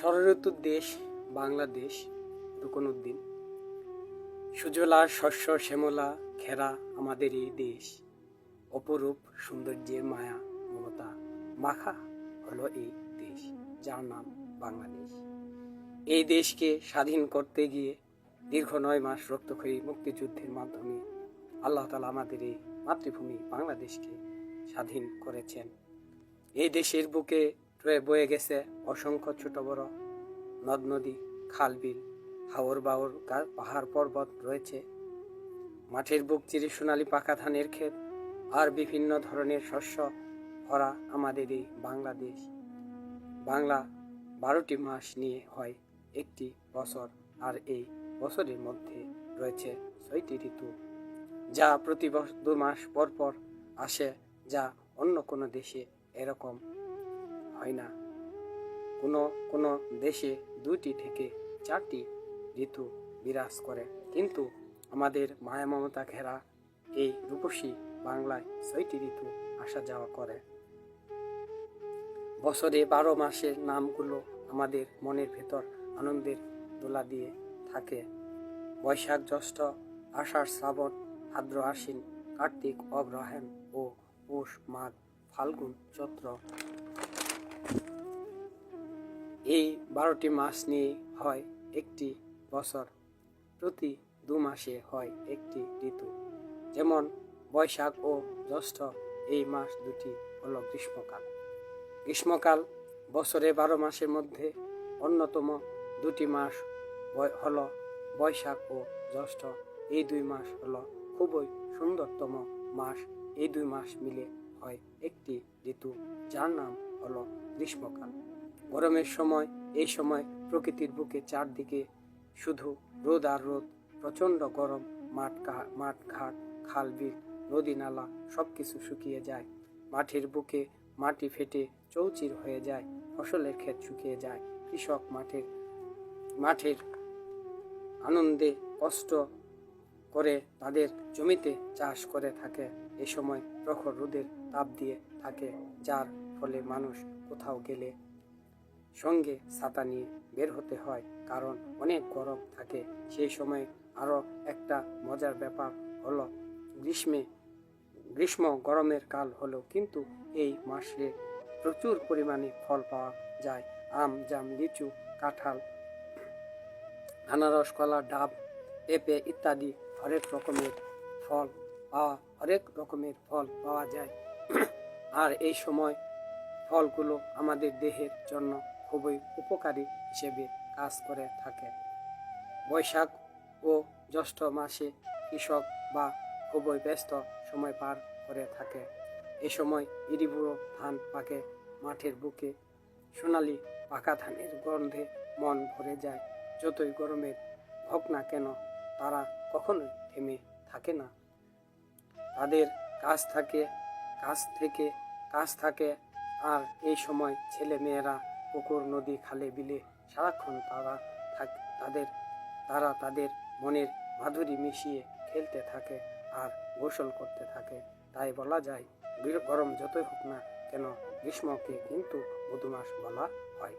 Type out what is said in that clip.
ষড়ঋতুর দেশ বাংলাদেশ রুকনুদ্দিন সুজলা, শস্য, শ্যামলা, খেরা আমাদের এই দেশ। অপরূপ সৌন্দর্যের মায়া, মমতা, মাখা হলো এই দেশ, যার নাম বাংলাদেশ। এই দেশকে স্বাধীন করতে গিয়ে দীর্ঘ নয় মাস রক্তক্ষয়ী মুক্তিযুদ্ধের মাধ্যমে আল্লাহ তালা আমাদের এই মাতৃভূমি বাংলাদেশকে স্বাধীন করেছেন। এই দেশের বুকে রয়ে বয়ে গেছে অসংখ্য ছোট বড় নদ, নদী, খাল, বিল, হাওর বাওর পাহাড়, পর্বত রয়েছে। মাঠের বুক চিরে সোনালি পাকা ধানের ক্ষেত আর বিভিন্ন ধরনের শস্য ভরা আমাদের এই বাংলাদেশ। বাংলা বারোটি মাস নিয়ে হয় একটি বছর আর এই বছরের মধ্যে রয়েছে ছয়টি ঋতু, যা প্রতি দু মাস পর পর আসে, যা অন্য কোনো দেশে এরকম হয় না। কোনো কোনো দেশে দুইটি থেকে চারটি ঋতু বিরাজ করে। কিন্তু আমাদের মায়া মমতা ঘেরা এই রূপসী বাংলায় ছয়টি ঋতু আসা যাওয়া করে। বছরে বারো মাসের নামগুলো আমাদের মনের ভেতর আনন্দের দোলা দিয়ে থাকে। বৈশাখ জ্যৈষ্ঠ, আষাঢ় শ্রাবণ, ভাদ্র আশ্বিন, কার্তিক অগ্রহায়ণ ও পৌষ মাঘ, ফাল্গুন চৈত্র এই বারোটি মাস নিয়ে হয় একটি বছর। প্রতি দু মাসে হয় একটি ঋতু। যেমন বৈশাখ ও জ্যৈষ্ঠ, এই মাস দুটি হল গ্রীষ্মকাল। গ্রীষ্মকাল বছরে বারো মাসের মধ্যে অন্যতম দুটি মাস হল বৈশাখ ও জ্যৈষ্ঠ। এই দুই মাস হল খুবই সুন্দরতম মাস। এই দুই মাস মিলে হয় একটি ঋতু, যার নাম হলো গ্রীষ্মকাল। গরমের সময়, এই সময় প্রকৃতির বুকে চারদিকে শুধু রোদ আর রোদ, প্রচণ্ড গরম, মাঠ মাঠ ঘাট, খাল বিল, নদী নালা সব কিছু শুকিয়ে যায়। মাঠের বুকে মাটি ফেটে চৌচির হয়ে যায়, ফসলের ক্ষেত শুকিয়ে যায়। কৃষক মাঠের মাঠের আনন্দে কষ্ট করে তাদের জমিতে চাষ করে থাকে। এ সময় প্রখর রোদের তাপ দিয়ে থাকে, যার ফলে মানুষ কোথাও গেলে সঙ্গে ছাতা নিয়ে বের হতে হয়, কারণ অনেক গরম থাকে। সেই সময় আরও একটা মজার ব্যাপার হলো, গ্রীষ্মে, গ্রীষ্ম গরমের কাল হলো কিন্তু এই মাসে প্রচুর পরিমাণে ফল পাওয়া যায়। আম, জাম, লিচু, কাঁঠাল, আনারস, কলা, ডাব, পেঁপে ইত্যাদি হরেক রকমের ফল পাওয়া, হরেক রকমের ফল পাওয়া যায়। আর এই সময় ফলগুলো আমাদের দেহের জন্য খুবই উপকারী হিসেবে কাজ করে থাকে। বৈশাখ ও জ্যৈষ্ঠ মাসে কৃষক বা খুবই ব্যস্ত সময় পার করে থাকে। এ সময় ইরিবুড়ো ধান পাকে, মাঠের বুকে সোনালি পাকা ধানের গন্ধে মন ভরে যায়। যতই গরমের হোক না কেন তারা কখনোই থেমে থাকে না। তাদের কাজ থাকে কাজ থেকে কাজ থাকে। আর এই সময় ছেলে মেয়েরা পুকুর, নদী, খালে, বিলে সারাক্ষণ তারা থাক, তাদের, তারা তাদের মনের মাধুরী মিশিয়ে খেলতে থাকে আর গোসল করতে থাকে। তাই বলা যায় গরম যতই হোক না কেন, গ্রীষ্মকে কিন্তু মধুমাস বলা হয়।